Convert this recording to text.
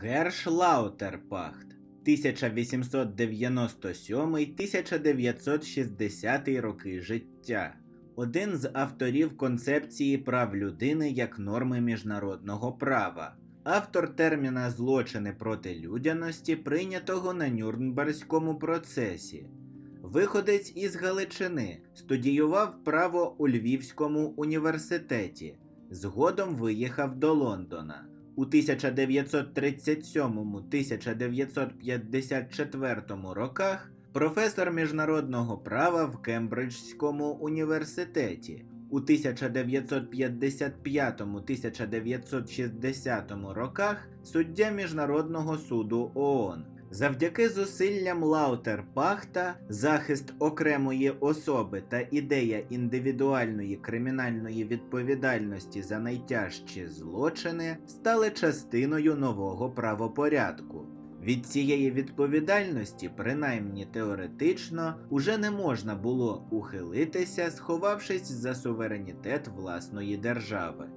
Герш Лаутерпахт 1897-1960 роки життя. Один з авторів концепції прав людини як норми міжнародного права. Автор терміна злочини проти людяності, прийнятого на Нюрнберзькому процесі. Виходець із Галичини студіював право у Львівському університеті. Згодом виїхав до Лондона. У 1937-1954 роках професор міжнародного права в Кембриджському університеті. У 1955-1960 роках суддя Міжнародного суду ООН. Завдяки зусиллям Лаутерпахта захист окремої особи та ідея індивідуальної кримінальної відповідальності за найтяжчі злочини стали частиною нового правопорядку. Від цієї відповідальності, принаймні теоретично, уже не можна було ухилитися, сховавшись за суверенітет власної держави.